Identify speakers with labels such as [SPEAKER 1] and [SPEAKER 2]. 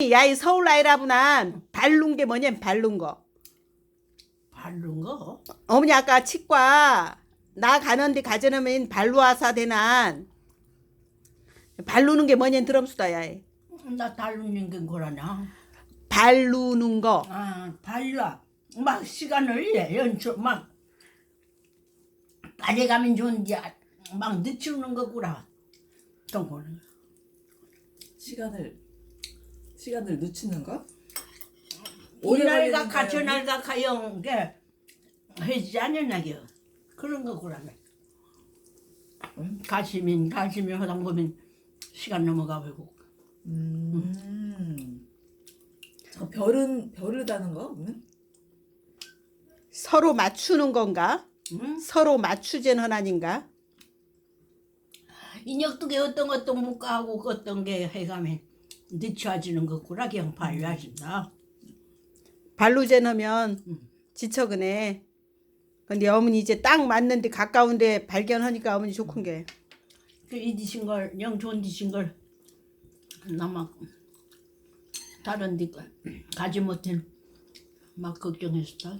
[SPEAKER 1] 야이 서울 아이라부난 발룬 게 뭐냐면 발룬 거.
[SPEAKER 2] 바른 거?
[SPEAKER 1] 어머니 아까 치과 나 가는데 가져놓으면 발루아사 되난 발루는 게 뭐냐 들었수다 야이.
[SPEAKER 2] 나 다루는 게 뭐라냐?
[SPEAKER 1] 발루는 거.
[SPEAKER 2] 아, 발라. 막 시간을 내 연출 막 빨리 가면 좋은데 막 늦추는 거구나. 어떤 거는.
[SPEAKER 3] 시간을 시간을 늦추는 거?
[SPEAKER 2] 오늘날
[SPEAKER 3] 걸리는
[SPEAKER 2] 가카
[SPEAKER 3] 거예요?
[SPEAKER 2] 저날 가카 영게 해지 않냐겨. 그런 거구나. 가시면 가시면 하다 보면 시간 넘어가 버리고.
[SPEAKER 3] 음. 어, 별은 별을 다는 거? 응?
[SPEAKER 1] 서로 맞추는 건가?
[SPEAKER 2] 응?
[SPEAKER 1] 서로 맞추젠 허나인가?
[SPEAKER 2] 인혁도 게 어떤 어떤 묵가하고 그 어떤 게 해가면 늦춰지는 거구나 그냥 발려진다.
[SPEAKER 1] 발루젠 하면 지척은해. 근데 어머니 이제 딱 맞는데 가까운데 발견하니까 어머니 좋은 게.
[SPEAKER 2] 그이 디신 걸, 영 좋은 디신 걸 나막 다른 데 가지 못한 막 걱정했었다.